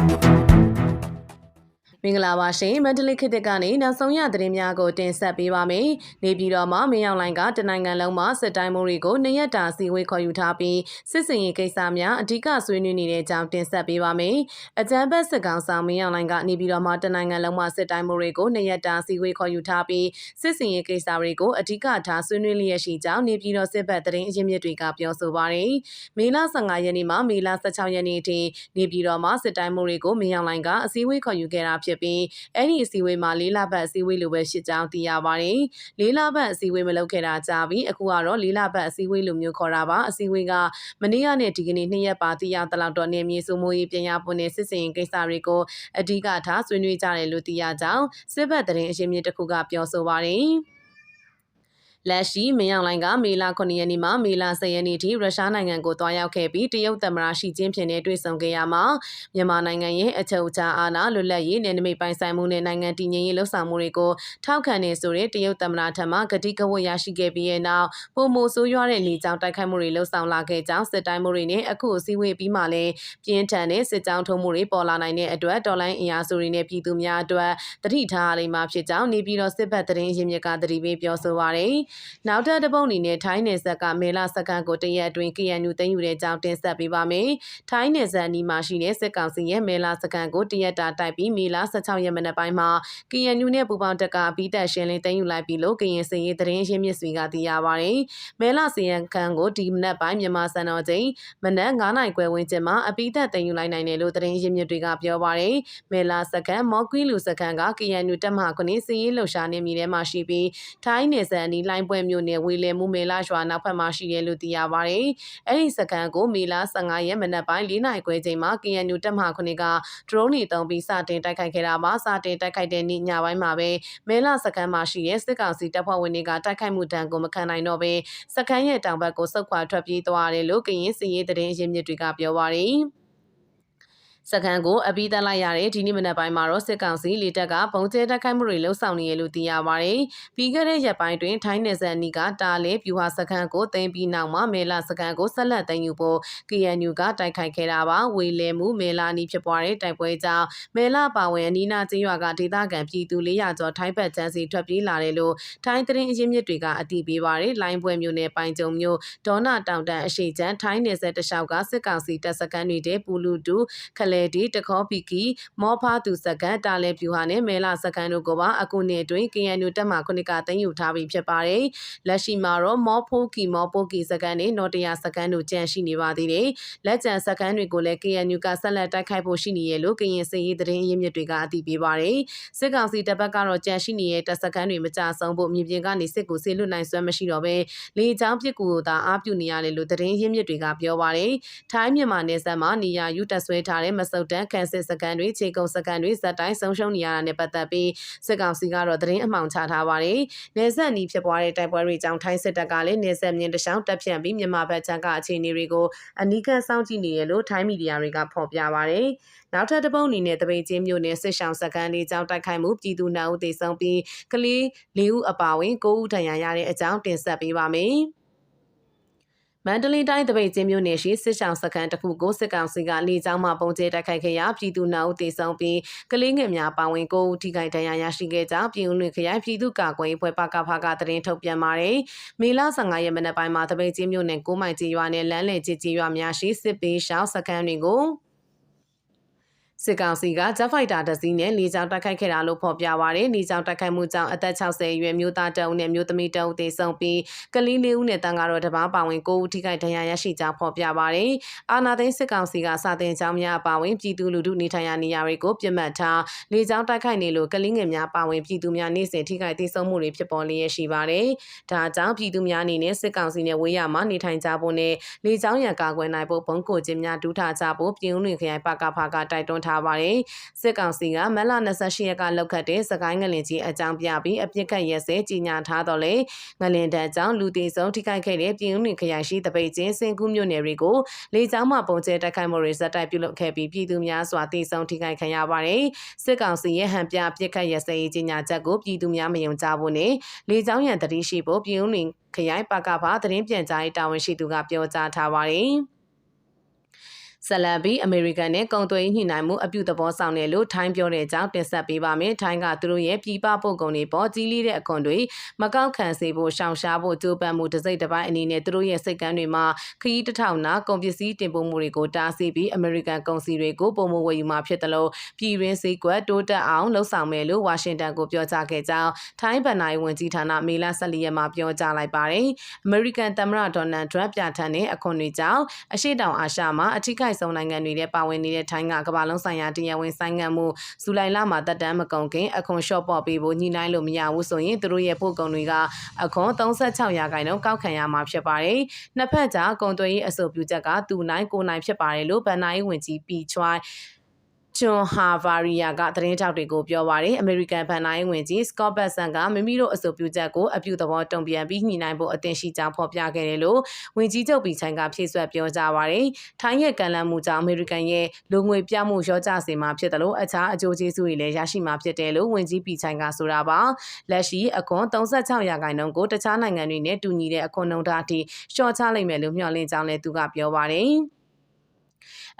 Thank you. မင်္ဂလာပါရှင်မန္တလေးခေတ်သစ်ကနေနောက်ဆုံးရသတင်းများကိုတင်ဆက်ပေးပါမယ်။နေပြည်တော်မှာမင်းအောင်လိုင်ကတနိုင်ငံလုံးမှာစစ်တိုင်းမိုးတွေကိုနှစ်ရက်တာစီဝေးခေါ်ယူထားပြီးစစ်စင်ရေးကိစ္စများအဓိကဆွေးနွေးနေတဲ့အကြောင်းတင်ဆက်ပေးပါမယ်။အကြံဘက်စစ်ကောင်ဆောင်မင်းအောင်လိုင်ကနေပြည်တော်မှာတနိုင်ငံလုံးမှာစစ်တိုင်းမိုးတွေကိုနှစ်ရက်တာစီဝေးခေါ်ယူထားပြီးစစ်စင်ရေးကိစ္စတွေကိုအဓိကထားဆွေးနွေးလျက်ရှိကြောင်းနေပြည်တော်စစ်ဘက်သတင်းအရင်းမြစ်တွေကပြောဆိုပါရယ်။မေလ15ရက်နေ့မှာမေလ16ရက်နေ့အထိနေပြည်တော်မှာစစ်တိုင်းမိုးတွေကိုမင်းအောင်လိုင်ကအစည်းအဝေးခေါ်ယူခဲ့တာဖြစ်ပြီးအဲ့ဒီအစည်းအဝေးမှာလေးလပတ်အစည်းအဝေးလိုပဲရှိကြောင်းသိရပါတယ်။လေးလပတ်အစည်းအဝေးမလုပ်ခဲ့တာကြာပြီအခုကတော့လေးလပတ်အစည်းအဝေးလိုမျိုးခေါ်တာပါအစည်းအဝေးကမနေ့ကနဲ့ဒီကနေ့နှစ်ရက်ပါသိရသလောက်တော့နေမြေစုမိုးရေးပြင်ရပွင့်တဲ့စစ်စင်ကိစ္စတွေကိုအဓိကထားဆွေးနွေးကြတယ်လို့သိရကြောင်းစစ်ဘက်သတင်းအရင်းမြစ်တစ်ခုကပြောဆိုပါတယ်။ လက်ရှိမင်းအောင်လိုင်ကမေလ9ရက်နေ့မှမေလ10ရက်နေ့ထိရုရှားနိုင်ငံကိုတွားရောက်ခဲ့ပြီးတရုတ်သမ္မတရှီကျင်းဖျင်နဲ့တွေ့ဆုံခဲ့ရမှာမြန်မာနိုင်ငံရဲ့အချုပ်အခြာအာဏာလွတ်လပ်ရေးနယ်နိမိတ်ပိုင်ဆိုင်မှုနဲ့နိုင်ငံတည်ငြိမ်ရေးလှုပ်ဆောင်မှုတွေကိုထောက်ခံနေဆိုတဲ့တရုတ်သမ္မတထံမှဂတိကဝတ်ရရှိခဲ့ပြီးတဲ့နောက်ပုံမိုဆိုးရွားတဲ့လေကြောင်းတိုက်ခိုက်မှုတွေလှုပ်ဆောင်လာခဲ့ကြောင်းစစ်တိုင်းမှုတွေနဲ့အခုအစည်းအဝေးပြီးမှလည်းပြင်းထန်တဲ့စစ်ကြောင်းထုံးမှုတွေပေါ်လာနိုင်တဲ့အတွက်ဒေါ်လိုင်းအင်အားစုတွေနဲ့ပြည်သူများအတွက်တတိထားရမှာဖြစ်ကြောင်းနေပြည်တော်စစ်ဘက်သတင်းရင်းမြစ်ကတတိပေးပြောဆိုပါရယ်နောက်ထပ်တစ်ပုတ်အနေနဲ့ထိုင်းနယ်စပ်ကမေလာစကန်ကိုတရက်အတွင်း KNU သိမ်းယူတဲ့အကြောင်းတင်ဆက်ပေးပါမယ်။ထိုင်းနယ်စပ်အနီးမှာရှိတဲ့စစ်ကောင်စီရဲ့မေလာစကန်ကိုတရက်တာတိုက်ပြီးမေလာ16ရက်မနက်ပိုင်းမှာ KNU နဲ့ပူးပေါင်းတပ်ကအပိသက်ရှင်းလင်းသိမ်းယူလိုက်ပြီးလို့ကရင်စည်ရေးသတင်းရင်းမြစ်တွေကသိရပါဗျ။မေလာစီယန်ခန်ကိုဒီမနက်ပိုင်းမြန်မာစံတော်ချိန်မနက်9နိုင်ခွဲဝန်းကျင်မှာအပိသက်သိမ်းယူလိုက်နိုင်တယ်လို့သတင်းရင်းမြစ်တွေကပြောပါဗျ။မေလာစကန်မော်ကွီလူစကန်က KNU တပ်မဟာခုနှစ်စီရေးလှုပ်ရှားနေမြေထဲမှာရှိပြီးထိုင်းနယ်စပ်အနီးလိုင်းပွဲမြို့နယ်ဝေလယ်မှုမေလာရွာနောက်ဖက်မှာရှိတယ်လို့သိရပါတယ်။အဲ့ဒီစကန်ကိုမေလာ15ရက်မနက်ပိုင်း၄နိုင်ခွဲချိန်မှာ KNU တပ်မဟာခုနှစ်ကဒရုန်းတွေတုံးပြီးစတင်တိုက်ခိုက်ခဲ့တာမှာစတင်တိုက်ခိုက်တဲ့နေ့ညပိုင်းမှာပဲမေလာစကန်မှာရှိတဲ့စစ်ကောင်စီတပ်ဖွဲ့ဝင်တွေကတိုက်ခိုက်မှုတံကိုမခံနိုင်တော့ဘဲစကန်ရဲ့တောင်ဘက်ကိုဆုတ်ခွာထွက်ပြေးသွားတယ်လို့ကရင်စီရေးသတင်းရင်းမြစ်တွေကပြောပါတယ်။ စကန်ကိုအပြီးတက်လိုက်ရတဲ့ဒီနေ့မနက်ပိုင်းမှာတော့စစ်ကောင်စီလေတပ်ကပုံကျဲတက်ခိုက်မှုတွေလှုပ်ဆောင်နေရလို့သိရပါတယ်။ပြီးခဲ့တဲ့ရက်ပိုင်းတွင်ထိုင်းနယ်စပ်နီကတာလေပြူဟာစကန်ကိုတင်ပြီးနောက်မှာမေလာစကန်ကိုဆက်လက်တင်ယူဖို့ KNU ကတိုက်ခိုက်ခဲ့တာပါ။ဝေလည်မှုမေလာနီဖြစ်ပွားတဲ့တိုက်ပွဲကြောင့်မေလာပါဝင်အနီးနားကျေးရွာကဒေသခံပြည်သူ400ကျော်ထိုင်းဘက်ကျန်းစီထွက်ပြေးလာတယ်လို့ထိုင်းသတင်းအရင်းမြစ်တွေကအတည်ပြုပါတယ်။လိုင်းပွဲမျိုးနဲ့ပိုင်ကြုံမျိုးဒေါနာတောင်တန်အရှိချမ်းထိုင်းနယ်စပ်တလျှောက်ကစစ်ကောင်စီတပ်စခန်းတွေတဲ့ပူလူတူခလဲဒီတခေါပီကီမောဖာသူစကန်တာလဲပြူဟာနဲ့မဲလာစကန်တို့ကပါအခုနှစ်အတွင်း KNU တက်မှခုနှစ်ကတင်ယူထားပြီးဖြစ်ပါတယ်။လက်ရှိမှာတော့မောဖိုကီမောပိုကီစကန်နဲ့နော်တရာစကန်တို့ကြန့်ရှိနေပါသေးတယ်။လက်ကျန်စကန်တွေကိုလည်း KNU ကဆက်လက်တိုက်ခိုက်ဖို့ရှိနေရလို့ကရင်စည်ရေးသတင်းရင်းမြစ်တွေကအတည်ပြုပါတယ်။စစ်ကောင်စီတပ်ဘက်ကတော့ကြန့်ရှိနေတဲ့တပ်စကန်တွေမကြဆုံးဖို့မြေပြင်ကနေစစ်ကိုဆေးလွတ်နိုင်စွမ်းမရှိတော့ဘဲလေကြောင်းပစ်ကူကိုသာအားပြုနေရတယ်လို့သတင်းရင်းမြစ်တွေကပြောပါတယ်။ထိုင်းမြန်မာနယ်စပ်မှာနေရာယူတက်ဆွဲထားတဲ့မဆုတ်တန်းခန်စစ်စကန်တွေခြေကုံစကန်တွေဇက်တိုင်းဆုံးရှုံးနေရတာနဲ့ပတ်သက်ပြီးစစ်ကောင်စီကတော့သတင်းအမှောင်ချထားပါတယ်။နေဆက်နီးဖြစ်ပွားတဲ့တိုက်ပွဲတွေကြောင့်ထိုင်းစစ်တပ်ကလည်းနေဆက်မြင်းတရှောင်းတက်ဖြန့်ပြီးမြန်မာဘက်ချမ်းကအခြေအနေတွေကိုအနီးကပ်စောင့်ကြည့်နေရလို့ထိုင်းမီဒီယာတွေကဖော်ပြပါတယ်။နောက်ထပ်တစ်ပုတ်အနေနဲ့တပိတ်ချင်းမြို့နယ်စစ်ဆောင်စကန်လေးကြောင်းတိုက်ခိုက်မှုပြည်သူနာဦးသေဆုံးပြီးကလေး၄ဦးအပါအဝင်၉ဦးထဏ်ရာရတဲ့အကြောင်းတင်ဆက်ပေးပါမယ်။ မန္တလေးတိုင်းတပိတ်ချင်းမြို့နယ်ရှိစစ်ဆောင်စခန်းတစ်ခုကိုစစ်ကောင်စီကလေကြောင်းမှပုံကျဲတိုက်ခိုက်ခဲ့ရာပြည်သူနာဦးတေဆုံးပြီးကလေးငယ်များပါဝင်ကိုဦးထိခိုက်ဒဏ်ရာရရှိခဲ့ကြောင်းပြည်ဦးလွင်ခရိုင်ပြည်သူ့ကာကွယ်ရေးဖွဲ့ပကဖကသတင်းထုတ်ပြန်ပါတယ်။မေလ15ရက်မနက်ပိုင်းမှာတပိတ်ချင်းမြို့နယ်ကိုမိုင်ကြီးရွာနဲ့လမ်းလေကြီးကြီးရွာများရှိစစ်ပေးရှောင်းစခန်းတွေကို စစ်ကောင်စီကဂျက်ဖိုက်တာတစည်းနဲ့လေကြောင်းတိုက်ခိုက်ခဲ့တာလို့ဖော်ပြပါရယ်လေကြောင်းတိုက်ခိုက်မှုကြောင့်အသက်60အရွယ်မျိုးသားတအုပ်နဲ့မျိုးသမီးတအုပ်သေဆုံးပြီးကလေးလေးဦးနဲ့တန်ကတော့တပားပါဝင်9ဦးထိခိုက်ဒဏ်ရာရရှိကြောင်းဖော်ပြပါရယ်အာနာသိန်းစစ်ကောင်စီကစာတင်ကြောင်းများပါဝင်ပြည်သူလူထုနေထိုင်ရာနေရာတွေကိုပြစ်မှတ်ထားလေကြောင်းတိုက်ခိုက်နေလို့ကလေးငယ်များပါဝင်ပြည်သူများနေ့စဉ်ထိခိုက်သေဆုံးမှုတွေဖြစ်ပေါ်လျက်ရှိပါတယ်ဒါကြောင့်ပြည်သူများအနေနဲ့စစ်ကောင်စီနဲ့ဝေးရမှာနေထိုင်ကြဖို့နဲ့လေကြောင်းရန်ကာကွယ်နိုင်ဖို့ဘုံကိုချင်းများဒူးထကြဖို့ပြည်ဦးလွင်ခရိုင်ပကဖကတိုက်တွန်းထားပါတယ်။စစ်ကောင်စီကမလ28ရက်ကလောက်ခတ်တဲ့စကိုင်းငလင်ကြီးအကြောင်းပြပြီးအပြစ်ခတ်ရဲစဲကြီးညာထားတော့လေငလင်တန်းကြောင့်လူတေဆုံးထိခိုက်ခဲ့တဲ့ပြည်ဦးလွင်ခရိုင်ရှိတပိတ်ချင်းစင်ကူးမြို့နယ်တွေကိုလေကြောင်းမှပုံကျဲတိုက်ခိုက်မှုတွေဇက်တိုက်ပြုလုပ်ခဲ့ပြီးပြည်သူများစွာတေဆုံးထိခိုက်ခံရပါတယ်။စစ်ကောင်စီရဲ့ဟန်ပြပြစ်ခတ်ရဲစဲကြီးညာချက်ကိုပြည်သူများမယုံကြဘူးနဲ့လေကြောင်းရန်တတိရှိဖို့ပြည်ဦးလွင်ခရိုင်ပကဖသတင်းပြန်ကြားရေးတာဝန်ရှိသူကပြောကြားထားပါတယ်။ ဆက်လက်ပြီးအမေရိကန်နဲ့ကုန်သွယ်ရေးညှိနှိုင်းမှုအပြုသဘောဆောင်တယ်လို့ထိုင်းပြောတဲ့အကြောင်းတင်ဆက်ပေးပါမယ်။ထိုင်းကသူတို့ရဲ့ပြည်ပပို့ကုန်တွေပေါ်ကြီးလေးတဲ့အခွန်တွေမကောက်ခံစေဖို့ရှောင်ရှားဖို့ကြိုးပမ်းမှုတစ်စိတ်တစ်ပိုင်းအနေနဲ့သူတို့ရဲ့စိတ်ကမ်းတွေမှာခရီးတစ်ထောင်နာကုန်ပစ္စည်းတင်ပို့မှုတွေကိုတားဆီးပြီးအမေရိကန်ကုန်စည်တွေကိုပုံမဝယ်ယူမှာဖြစ်တယ်လို့ပြည်ရင်းစည်းကွက်တိုးတက်အောင်လှုံ့ဆော်မယ်လို့ဝါရှင်တန်ကိုပြောကြားခဲ့ကြောင်းထိုင်းဗန်နိုင်ဝန်ကြီးဌာနမေလ14ရက်မှာပြောကြားလိုက်ပါတယ်။အမေရိကန်သမ္မတဒေါ်နယ်ထရန့်ပြဋ္ဌာန်းတဲ့အခွန်တွေကြောင့်အရှိတောင်အာရှမှာအထိခိုက်ဆုံးနိုင်ငံတွေထဲပါဝင်နေတဲ့ထိုင်းကကမ္ဘာလုံးဆိုင်ရာတရားဝင်ဆိုင်ငံမှုဇူလိုင်လမှာတက်တမ်းမကုန်ခင်အခွန်လျှော့ပေါ့ပေးဖို့ညှိနှိုင်းလို့မရဘူးဆိုရင်သူတို့ရဲ့ပို့ကုန်တွေကအခွန်36ရာခိုင်နှုန်းကောက်ခံရမှာဖြစ်ပါတယ်။နှစ်ဖက်ကြားကုန်သွယ်ရေးအဆိုပြုချက်ကသူနိုင်ကိုနိုင်ဖြစ်ပါတယ်လို့ဗန်နိုင်ဝင်ကြီးပီချွိုင်း ချွန်ဟာဗာရီယာကသတင်းထောက်တွေကိုပြောပါရယ်အမေရိကန်ဗန်နိုင်းဝင်ကြီးစကော့ဘတ်ဆန်ကမိမိတို့အဆိုပြုချက်ကိုအပြုသဘောတုံ့ပြန်ပြီးညှိနှိုင်းဖို့အသင့်ရှိကြောင်းဖော်ပြခဲ့တယ်လို့ဝင်ကြီးချုပ်ပီချိုင်ကဖြည့်ဆွတ်ပြောကြားပါရယ်ထိုင်းရဲ့ကံလန့်မှုကြောင့်အမေရိကန်ရဲ့လူငွေပြမှုရောကြစေမှာဖြစ်တယ်လို့အခြားအကျိုးကျေးဇူးတွေလည်းရရှိမှာဖြစ်တယ်လို့ဝင်ကြီးပီချိုင်ကဆိုတာပါလက်ရှိအခွန်36ရာခိုင်နှုန်းကိုတခြားနိုင်ငံတွေနဲ့တူညီတဲ့အခွန်နှုန်းထားအထိလျှော့ချလိုက်မယ်လို့မျှော်လင့်ကြောင်းလည်းသူကပြောပါတယ်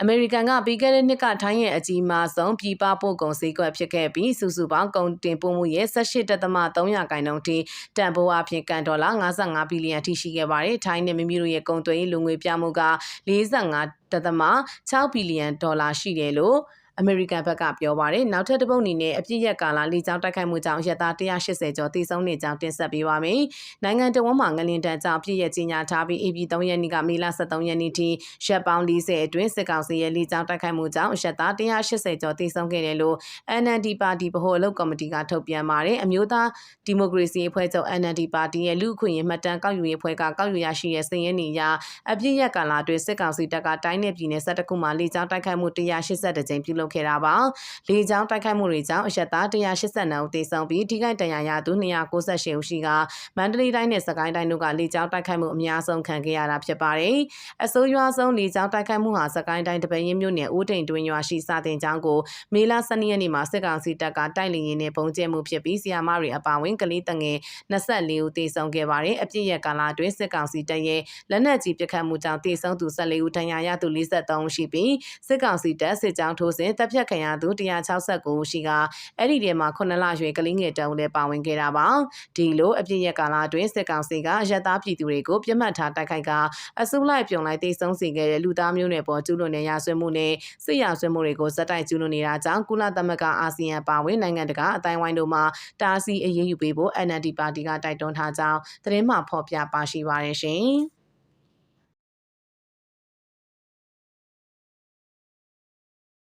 အမေရိကန်ကပြီးခဲ့တဲ့နှစ်ကထိုင်းရဲ့အကြီးမားဆုံးပြည်ပပို့ကုန်စည်းကွက်ဖြစ်ခဲ့ပြီးစုစုပေါင်းကုန်တင်ပို့မှုရဲ့18.3ရာခိုင်နှုန်းထိတန်ဖိုးအဖြစ်ကန်ဒေါ်လာ55ဘီလီယံထိရှိခဲ့ပါတယ်။ထိုင်းနဲ့မိမိတို့ရဲ့ကုန်သွယ်ရေးလူငွေပြမှုက45.6ဘီလီယံဒေါ်လာရှိတယ်လို့ အမေရိကန်ဘက်ကပြောပါရယ်နောက်ထပ်တစ်ပုတ်အနေနဲ့အပြည့်ရက်ကာလလေကြောင်းတိုက်ခိုက်မှုကြောင့်ရက်သား180ကျော်တိစုံနေကြောင်းတင်ဆက်ပေးပါမယ်။နိုင်ငံတော်ဝန်မှငလင်တန်းကြောင့်ပြည့်ရက်ကြီးညာထားပြီး AP 3ရက်နေ့ကမေလ23ရက်နေ့ထိရက်ပေါင်း40အတွင်းစစ်ကောင်စီရဲ့လေကြောင်းတိုက်ခိုက်မှုကြောင့်ရက်သား180ကျော်တိစုံခဲ့တယ်လို့ NND ပါတီဗဟိုအလုပ်ကော်မတီကထုတ်ပြန်ပါတယ်။အမျိုးသားဒီမိုကရေစီအဖွဲ့ချုပ် NND ပါတီရဲ့လူ့အခွင့်အရေးမှတ်တမ်းကောက်ယူရေးအဖွဲ့ကကောက်ယူရရှိတဲ့စည်ရင်းနေရအပြည့်ရက်ကာလအတွင်းစစ်ကောင်စီတပ်ကတိုင်းနယ်ပြည်နယ်12ခုမှာလေကြောင်းတိုက်ခိုက်မှု182ကြိမ်ပြုလုပ်ခဲ့တာပါ။လေကြောင်းတိုက်ခိုက်မှုတွေကြောင့်အရက်သား182ဦးသေဆုံးပြီးထိခိုက်ဒဏ်ရာရသူ298ဦးရှိကမန္တလေးတိုင်းနဲ့စကိုင်းတိုင်းတို့ကလေကြောင်းတိုက်ခိုက်မှုအများဆုံးခံခဲ့ရတာဖြစ်ပါတယ်။အစိုးရဆုံးလေကြောင်းတိုက်ခိုက်မှုဟာစကိုင်းတိုင်းတပင်းမြို့နယ်ဦးတိန်တွင်ရွာရှိစာတင်ကျောင်းကိုမေလ12ရက်နေ့မှာစစ်ကောင်စီတပ်ကတိုက်လေရင်နဲ့ပုံကျဲမှုဖြစ်ပြီးဆီယာမတွေအပါဝင်ကလေးတငယ်24ဦးသေဆုံးခဲ့ပါတယ်။အပြစ်ရကာလအတွင်းစစ်ကောင်စီတပ်ရဲ့လက်နက်ကြီးပစ်ခတ်မှုကြောင့်သေဆုံးသူ14ဦးဒဏ်ရာရသူ43ဦးရှိပြီးစစ်ကောင်စီတပ်စစ်ကြောင်းထိုးစဉ်တပ်ဖြတ်ခံရသူ169ရှိကအဲ့ဒီထဲမှာ9လရွယ်ကလေးငယ်တုံးလည်းပါဝင်ခဲ့တာပါဒီလိုအပြည့်ရကာလအတွင်းစစ်ကောင်စီကရက်သားပြည်သူတွေကိုပြစ်မှတ်ထားတိုက်ခိုက်ကအစုလိုက်ပြုံလိုက်တိတ်ဆုံးစေခဲ့တဲ့လူသားမျိုးနွယ်ပေါ်ကျူးလွန်တဲ့ရာဇဝတ်မှုနဲ့စစ်ရာဇဝတ်မှုတွေကိုဇက်တိုက်ကျူးလွန်နေတာကြောင့်ကုလသမဂ္ဂအာဆီယံပါဝင်နိုင်ငံတကာအတိုင်းဝိုင်းတို့မှတားဆီးအရေးယူပေးဖို့ NLD ပါတီကတိုက်တွန်းထားကြောင်းသတင်းမှဖော်ပြပါရှိပါရရှင်